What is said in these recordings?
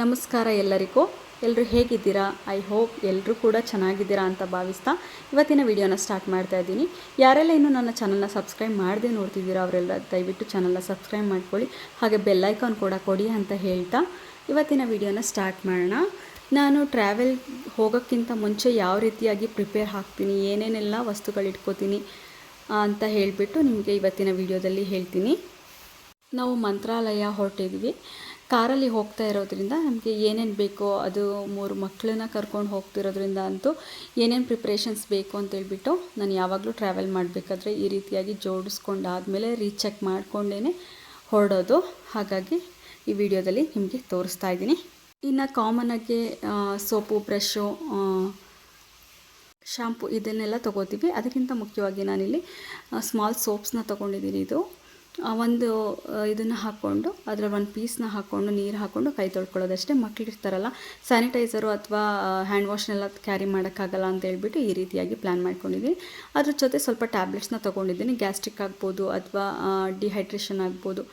ನಮಸ್ಕಾರ ಎಲ್ಲರಿಗೂ. ಎಲ್ಲರೂ ಹೇಗಿದ್ದೀರಾ? ಐ ಹೋಪ್ ಎಲ್ಲರೂ ಕೂಡ ಚೆನ್ನಾಗಿದ್ದೀರಾ ಅಂತ ಭಾವಿಸ್ತಾ ಇವತ್ತಿನ ವಿಡಿಯೋನ ಸ್ಟಾರ್ಟ್ ಮಾಡ್ತಾ ಇದ್ದೀನಿ. ಯಾರೆಲ್ಲ ಇನ್ನೂ ನನ್ನ ಚಾನಲ್ನ ಸಬ್ಸ್ಕ್ರೈಬ್ ಮಾಡದೆ ನೋಡ್ತಿದ್ದೀರಾ ಅವರೆಲ್ಲ ದಯವಿಟ್ಟು ಚಾನಲ್ನ ಸಬ್ಸ್ಕ್ರೈಬ್ ಮಾಡ್ಕೊಳ್ಳಿ. ಹಾಗೆ ಬೆಲ್ಲೈಕಾನ್ ಕೂಡ ಕೊಡಿ ಅಂತ ಹೇಳ್ತಾ ಇವತ್ತಿನ ವಿಡಿಯೋನ ಸ್ಟಾರ್ಟ್ ಮಾಡೋಣ. ನಾನು ಟ್ರಾವೆಲ್ ಹೋಗೋಕ್ಕಿಂತ ಮುಂಚೆ ಯಾವ ರೀತಿಯಾಗಿ ಪ್ರಿಪೇರ್ ಆಗ್ತೀನಿ ಏನೇನೆಲ್ಲ ವಸ್ತುಗಳು ಇಟ್ಕೋತೀನಿ ಅಂತ ಹೇಳಿಬಿಟ್ಟು ನಿಮಗೆ ಇವತ್ತಿನ ವಿಡಿಯೋದಲ್ಲಿ ಹೇಳ್ತೀನಿ. ನಾವು ಮಂತ್ರಾಲಯ ಹೊರಟಿದ್ವಿ ಕಾರಲ್ಲಿ ಹೋಗ್ತಾ ಇರೋದ್ರಿಂದ ನಮಗೆ ಏನೇನು ಬೇಕೋ ಅದು ಮೂರು ಮಕ್ಕಳನ್ನ ಕರ್ಕೊಂಡು ಹೋಗ್ತಿರೋದ್ರಿಂದ ಅಂತೂ ಏನೇನು ಪ್ರಿಪ್ರೇಷನ್ಸ್ ಬೇಕು ಅಂತೇಳ್ಬಿಟ್ಟು ನಾನು ಯಾವಾಗಲೂ ಟ್ರಾವೆಲ್ ಮಾಡಬೇಕಾದ್ರೆ ಈ ರೀತಿಯಾಗಿ ಜೋಡಿಸ್ಕೊಂಡಾದಮೇಲೆ ರೀಚೆಕ್ ಮಾಡಿಕೊಂಡೇ ಹೊರಡೋದು. ಹಾಗಾಗಿ ಈ ವಿಡಿಯೋದಲ್ಲಿ ನಿಮಗೆ ತೋರಿಸ್ತಾ ಇದ್ದೀನಿ. ಇನ್ನು ಕಾಮನಾಗಿ ಸೋಪು ಬ್ರಷು ಶಾಂಪು ಇದನ್ನೆಲ್ಲ ತೊಗೋತೀವಿ. ಅದಕ್ಕಿಂತ ಮುಖ್ಯವಾಗಿ ನಾನಿಲ್ಲಿ ಸ್ಮಾಲ್ ಸೋಪ್ಸ್ನ ತೊಗೊಂಡಿದ್ದೀನಿ ಇದು. ಒಂದು ಇದನ್ನು ಹಾಕ್ಕೊಂಡು ಅದರ ಒಂದು ಪೀಸ್ನ ಹಾಕ್ಕೊಂಡು ನೀರು ಹಾಕ್ಕೊಂಡು ಕೈ ತೊಳ್ಕೊಳ್ಳೋದಷ್ಟೇ. ಮಕ್ಕಳಿರ್ತಾರಲ್ಲ ಸ್ಯಾನಿಟೈಸರು ಅಥವಾ ಹ್ಯಾಂಡ್ ವಾಶ್ನೆಲ್ಲ ಕ್ಯಾರಿ ಮಾಡೋಕ್ಕಾಗಲ್ಲ ಅಂತ ಹೇಳ್ಬಿಟ್ಟು ಈ ರೀತಿಯಾಗಿ ಪ್ಲ್ಯಾನ್ ಮಾಡ್ಕೊಂಡಿದ್ದೀನಿ ಅದ್ರ ಜೊತೆ ಸ್ವಲ್ಪ ಟ್ಯಾಬ್ಲೆಟ್ಸ್ನ ತೊಗೊಂಡಿದ್ದೀನಿ. ಗ್ಯಾಸ್ಟ್ರಿಕ್ ಆಗ್ಬೋದು ಅಥವಾ ಡಿಹೈಡ್ರೇಷನ್ ಆಗ್ಬೋದು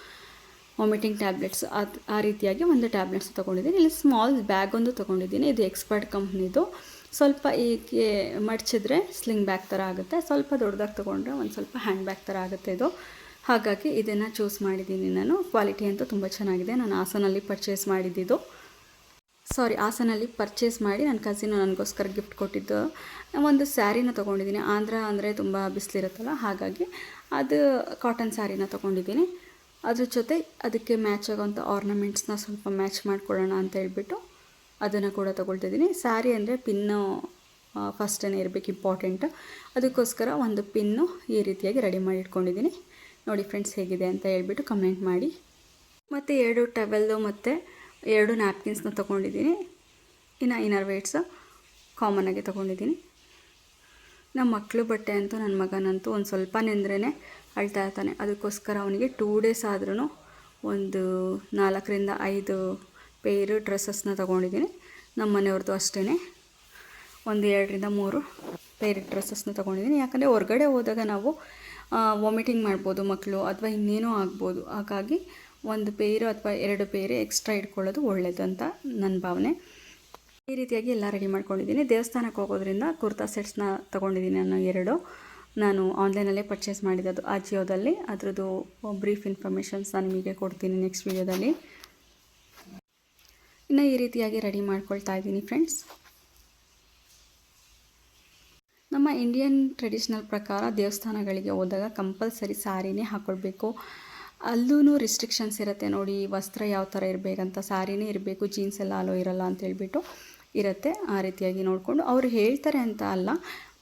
ವಾಮಿಟಿಂಗ್ ಟ್ಯಾಬ್ಲೆಟ್ಸ್ ಅದು, ಆ ರೀತಿಯಾಗಿ ಒಂದು ಟ್ಯಾಬ್ಲೆಟ್ಸ್ ತೊಗೊಂಡಿದ್ದೀನಿ ಇಲ್ಲಿ ಸ್ಮಾಲ್ ಬ್ಯಾಗ್ ಒಂದು ತೊಗೊಂಡಿದ್ದೀನಿ ಇದು ಎಕ್ಸ್ಪರ್ಟ್ ಕಂಪ್ನಿದು ಸ್ವಲ್ಪ ಹೀಗೆ ಮಡಚಿದ್ರೆ ಸ್ಲಿಂಗ್ ಬ್ಯಾಗ್ ಥರ ಆಗುತ್ತೆ. ಸ್ವಲ್ಪ ದೊಡ್ಡದಾಗಿ ತೊಗೊಂಡ್ರೆ ಒಂದು ಸ್ವಲ್ಪ ಹ್ಯಾಂಡ್ ಬ್ಯಾಗ್ ಥರ ಆಗುತ್ತೆ ಇದು. ಹಾಗಾಗಿ ಇದನ್ನು ಚೂಸ್ ಮಾಡಿದ್ದೀನಿ ನಾನು. ಕ್ವಾಲಿಟಿ ಅಂತೂ ತುಂಬ ಚೆನ್ನಾಗಿದೆ. ನಾನು ಹಾಸನಲ್ಲಿ ಪರ್ಚೇಸ್ ಮಾಡಿದ್ದಿದ್ದು ಸಾರಿ ಹಾಸನಲ್ಲಿ ಪರ್ಚೇಸ್ ಮಾಡಿ ನನ್ನ ಕಸಿನು ನನಗೋಸ್ಕರ ಗಿಫ್ಟ್ ಕೊಟ್ಟಿದ್ದು. ಒಂದು ಸ್ಯಾರಿನ ತೊಗೊಂಡಿದ್ದೀನಿ. ಆಂಧ್ರ ಅಂದರೆ ತುಂಬ ಬಿಸಿಲಿರುತ್ತಲ್ಲ, ಹಾಗಾಗಿ ಅದು ಕಾಟನ್ ಸ್ಯಾರಿನ ತೊಗೊಂಡಿದ್ದೀನಿ. ಅದ್ರ ಜೊತೆ ಅದಕ್ಕೆ ಮ್ಯಾಚ್ ಆಗೋಂಥ ಆರ್ನಮೆಂಟ್ಸ್ನ ಸ್ವಲ್ಪ ಮ್ಯಾಚ್ ಮಾಡ್ಕೊಳ್ಳೋಣ ಅಂತ ಹೇಳ್ಬಿಟ್ಟು ಅದನ್ನು ಕೂಡ ತೊಗೊಳ್ತಿದ್ದೀನಿ. ಸ್ಯಾರಿ ಅಂದರೆ ಪಿನ್ನು ಫಸ್ಟೇ ಇರಬೇಕು ಇಂಪಾರ್ಟೆಂಟ್ ಅದಕ್ಕೋಸ್ಕರ ಒಂದು ಪಿನ್ನು ಈ ರೀತಿಯಾಗಿ ರೆಡಿ ಮಾಡಿ ಇಟ್ಕೊಂಡಿದ್ದೀನಿ ನೋಡಿ ಫ್ರೆಂಡ್ಸ್ ಹೇಗಿದೆ ಅಂತ ಹೇಳ್ಬಿಟ್ಟು ಕಮೆಂಟ್ ಮಾಡಿ. ಮತ್ತು ಎರಡು ಟವೆಲ್ಲು ಮತ್ತು ಎರಡು ನ್ಯಾಪ್ಕಿನ್ಸ್ನ ತೊಗೊಂಡಿದ್ದೀನಿ. ಇನ್ನು ಇನ್ನರ್ ವೇಟ್ಸ್ ಕಾಮನಾಗಿ ತೊಗೊಂಡಿದ್ದೀನಿ. ನಮ್ಮ ಮಕ್ಕಳು ಬಟ್ಟೆ ಅಂತೂ ನನ್ನ ಮಗನಂತೂ ಒಂದು ಸ್ವಲ್ಪ ನೆಂದ್ರೇ ಅಳ್ತಾ ಇರ್ತಾನೆ. ಅದಕ್ಕೋಸ್ಕರ ಅವನಿಗೆ ಟೂ ಡೇಸ್ ಆದ್ರೂ ಒಂದು ನಾಲ್ಕರಿಂದ ಐದು ಪೇರು ಡ್ರೆಸ್ಸಸ್ನ ತೊಗೊಂಡಿದ್ದೀನಿ. ನಮ್ಮ ಮನೆಯವ್ರದ್ದು ಅಷ್ಟೇ ಒಂದು ಎರಡರಿಂದ ಮೂರು. ಪೇರ್ ಡ್ರೆಸ್ಸಸ್ನ ತೊಗೊಂಡಿದ್ದೀನಿ. ಯಾಕಂದರೆ ಹೊರಗಡೆ ಹೋದಾಗ ನಾವು ವಾಮಿಟಿಂಗ್ ಮಾಡ್ಬೋದು ಮಕ್ಕಳು ಅಥವಾ ಇನ್ನೇನೋ ಆಗ್ಬೋದು. ಹಾಗಾಗಿ ಒಂದು ಪೇರು ಅಥವಾ ಎರಡು ಪೇರು ಎಕ್ಸ್ಟ್ರಾ ಇಟ್ಕೊಳ್ಳೋದು ಒಳ್ಳೆಯದು ಅಂತ ನನ್ನ ಭಾವನೆ. ಈ ರೀತಿಯಾಗಿ ಎಲ್ಲ ರೆಡಿ ಮಾಡ್ಕೊಂಡಿದ್ದೀನಿ. ದೇವಸ್ಥಾನಕ್ಕೆ ಹೋಗೋದ್ರಿಂದ ಕುರ್ತಾ ಸೆಟ್ಸ್ನ ತೊಗೊಂಡಿದ್ದೀನಿ ನಾನು ಎರಡು. ನಾನು ಆನ್ಲೈನಲ್ಲೇ ಪರ್ಚೇಸ್ ಮಾಡಿದ್ದು ಅಜಿಯೋದಲ್ಲಿ ಜಿಯೋದಲ್ಲಿ ಅದರದ್ದು ಬ್ರೀಫ್ ಇನ್ಫಾರ್ಮೇಷನ್ಸ್ ನಾನು ನಿಮಗೆ ಕೊಡ್ತೀನಿ ನೆಕ್ಸ್ಟ್ ವೀಡಿಯೋದಲ್ಲಿ ಇನ್ನು ಈ ರೀತಿಯಾಗಿ ರೆಡಿ ಮಾಡ್ಕೊಳ್ತಾ ಇದ್ದೀನಿ ಫ್ರೆಂಡ್ಸ್ ನಮ್ಮ ಇಂಡಿಯನ್ ಟ್ರೆಡಿಷ್ನಲ್ ಪ್ರಕಾರ ದೇವಸ್ಥಾನಗಳಿಗೆ ಹೋದಾಗ ಕಂಪಲ್ಸರಿ ಸಾರಿನೇ ಹಾಕ್ಕೊಳ್ಬೇಕು ಅಲ್ಲೂ ರಿಸ್ಟ್ರಿಕ್ಷನ್ಸ್ ಇರುತ್ತೆ ನೋಡಿ, ವಸ್ತ್ರ ಯಾವ ಥರ ಇರಬೇಕಂತ ಸಾರಿನೇ ಇರಬೇಕು ಜೀನ್ಸ್ ಎಲ್ಲ ಅಲೋ ಇರಲ್ಲ ಅಂತ ಹೇಳ್ಬಿಟ್ಟು ಇರುತ್ತೆ ಆ ರೀತಿಯಾಗಿ ನೋಡಿಕೊಂಡು. ಅವರು ಹೇಳ್ತಾರೆ ಅಂತ ಅಲ್ಲ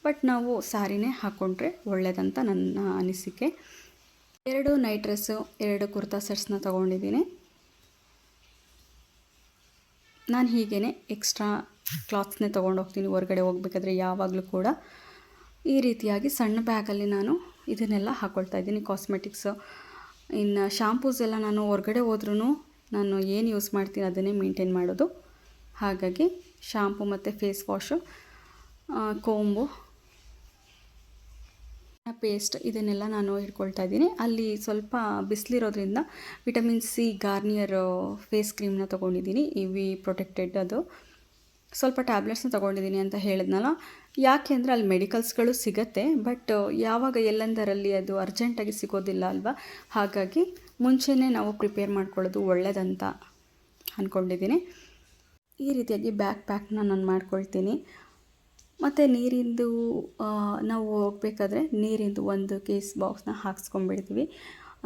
ಬಟ್ ನಾವು ಸಾರಿನೇ ಹಾಕ್ಕೊಂಡ್ರೆ ಒಳ್ಳೆಯದಂತ ನನ್ನ ಅನಿಸಿಕೆ. ಎರಡು ನೈಟ್ ಡ್ರೆಸ್ಸು ಎರಡು ಕುರ್ತಾ ಸೆಟ್ಸ್ನ ತೊಗೊಂಡಿದ್ದೀನಿ. ನಾನು ಹೀಗೇ ಎಕ್ಸ್ಟ್ರಾ ಕ್ಲಾತ್ಸ್ನೇ ತೊಗೊಂಡು ಹೋಗ್ತೀನಿ ಹೊರಗಡೆ ಹೋಗ್ಬೇಕಾದ್ರೆ ಯಾವಾಗಲೂ ಕೂಡ. ಈ ರೀತಿಯಾಗಿ ಸಣ್ಣ ಬ್ಯಾಗಲ್ಲಿ ನಾನು ಇದನ್ನೆಲ್ಲ ಹಾಕ್ಕೊಳ್ತಾ ಇದ್ದೀನಿ. ಕಾಸ್ಮೆಟಿಕ್ಸು, ಇನ್ನು ಶಾಂಪೂಸ್ ಎಲ್ಲ ನಾನು ಹೊರಗಡೆ ಹೋದ್ರೂ ನಾನು ಏನು ಯೂಸ್ ಮಾಡ್ತೀನಿ ಅದನ್ನೇ ಮೇಂಟೈನ್ ಮಾಡೋದು. ಹಾಗಾಗಿ ಶಾಂಪು ಮತ್ತು ಫೇಸ್ ವಾಶು ಕೋಂಬು ಪೇಸ್ಟ್ ಇದನ್ನೆಲ್ಲ ನಾನು ಇಟ್ಕೊಳ್ತಾ ಇದ್ದೀನಿ. ಅಲ್ಲಿ ಸ್ವಲ್ಪ ಬಿಸಿಲಿರೋದ್ರಿಂದ ವಿಟಮಿನ್ ಸಿ ಗಾರ್ನಿಯರ್ ಫೇಸ್ ಕ್ರೀಮ್ನ ತೊಗೊಂಡಿದ್ದೀನಿ. ಇ ವಿ ಪ್ರೊಟೆಕ್ಟೆಡ್ ಅದು. ಸ್ವಲ್ಪ ಟ್ಯಾಬ್ಲೆಟ್ಸ್ನ ತೊಗೊಂಡಿದ್ದೀನಿ ಅಂತ ಹೇಳಿದ್ನಲ್ಲ. ಯಾಕೆ ಅಂದರೆ ಅಲ್ಲಿ ಮೆಡಿಕಲ್ಸ್ಗಳು ಸಿಗತ್ತೆ, ಬಟ್ ಯಾವಾಗ ಎಲ್ಲೆಂದರಲ್ಲಿ ಅದು ಅರ್ಜೆಂಟಾಗಿ ಸಿಗೋದಿಲ್ಲ ಅಲ್ವಾ? ಹಾಗಾಗಿ ಮುಂಚೆನೇ ನಾವು ಪ್ರಿಪೇರ್ ಮಾಡ್ಕೊಳ್ಳೋದು ಒಳ್ಳೆಯದಂತ ಅಂದ್ಕೊಂಡಿದ್ದೀನಿ ಈ ರೀತಿಯಾಗಿ ಬ್ಯಾಕ್ ಪ್ಯಾಕ್ನ ನಾನು ಮಾಡ್ಕೊಳ್ತೀನಿ. ಮತ್ತು ನೀರಿಂದು ನಾವು ಹೋಗಬೇಕಾದ್ರೆ ನೀರಿಂದು ಒಂದು ಕೇಸ್ ಬಾಕ್ಸ್ನ ಹಾಕ್ಸ್ಕೊಂಡ್ಬಿಡ್ತೀವಿ.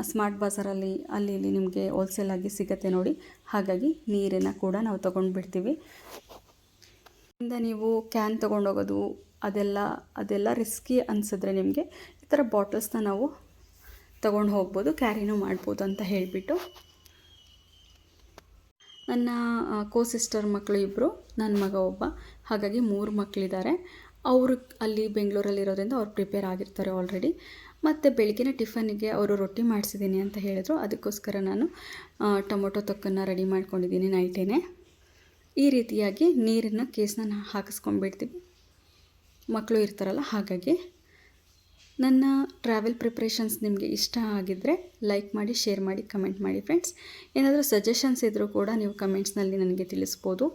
ಸ್ಮಾರ್ಟ್ ಬಜಾರಲ್ಲಿ, ಅಲ್ಲಿ ಇಲ್ಲಿ ನಿಮಗೆ ಹೋಲ್ಸೇಲಾಗಿ ಸಿಗುತ್ತೆ ನೋಡಿ. ಹಾಗಾಗಿ ನೀರನ್ನು ಕೂಡ ನಾವು ತೊಗೊಂಡ್ಬಿಡ್ತೀವಿ. ಇಂದ ನೀವು ಕ್ಯಾನ್ ತೊಗೊಂಡೋಗೋದು, ಅದೆಲ್ಲ ಅದೆಲ್ಲ ರಿಸ್ಕಿ ಅನಿಸಿದ್ರೆ ನಿಮಗೆ ಈ ಥರ ಬಾಟಲ್ಸ್ನ ನಾವು ತೊಗೊಂಡು ಹೋಗ್ಬೋದು ಕ್ಯಾರಿನೂ ಮಾಡ್ಬೋದು ಅಂತ ಹೇಳಿಬಿಟ್ಟು. ನನ್ನ ಕೋ ಸಿಸ್ಟರ್ ಮಕ್ಕಳು ಇಬ್ಬರು ನನ್ನ ಮಗ ಒಬ್ಬ, ಹಾಗಾಗಿ ಮೂರು ಮಕ್ಕಳಿದ್ದಾರೆ ಅವರು ಅಲ್ಲಿ ಬೆಂಗಳೂರಲ್ಲಿರೋದ್ರಿಂದ ಅವ್ರು ಪ್ರಿಪೇರ್ ಆಗಿರ್ತಾರೆ ಆಲ್ರೆಡಿ ಮತ್ತು ಬೆಳಗಿನ ಟಿಫನ್ನಿಗೆ ಅವರು ರೊಟ್ಟಿ ಮಾಡಿಸಿದ್ದೀನಿ ಅಂತ ಹೇಳಿದ್ರು. ಅದಕ್ಕೋಸ್ಕರ ನಾನು ಟೊಮೊಟೊ ತೊಕ್ಕನ್ನು ರೆಡಿ ಮಾಡ್ಕೊಂಡಿದ್ದೀನಿ ನೈಟೇನೆ ಈ ರೀತಿಯಾಗಿ ನೀರನ್ನು ಕೇಸನ್ನ ಹಾಕಿಸ್ಕೊಂಡ್ಬಿಡ್ತೀವಿ. ಮಕ್ಕಳು ಇರ್ತಾರಲ್ಲ, ಹಾಗಾಗಿ ನನ್ನ ಟ್ರಾವೆಲ್ ಪ್ರಿಪ್ರೇಷನ್ಸ್ ನಿಮಗೆ ಇಷ್ಟ ಆಗಿದ್ದರೆ ಲೈಕ್ ಮಾಡಿ ಶೇರ್ ಮಾಡಿ ಕಮೆಂಟ್ ಮಾಡಿ ಫ್ರೆಂಡ್ಸ್ ಏನಾದರೂ ಸಜೆಷನ್ಸ್ ಇದ್ದರೂ ಕೂಡ ನೀವು ಕಮೆಂಟ್ಸ್ನಲ್ಲಿ ನನಗೆ ತಿಳಿಸ್ಬೋದು.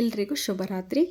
ಎಲ್ರಿಗೂ ಶುಭರಾತ್ರಿ.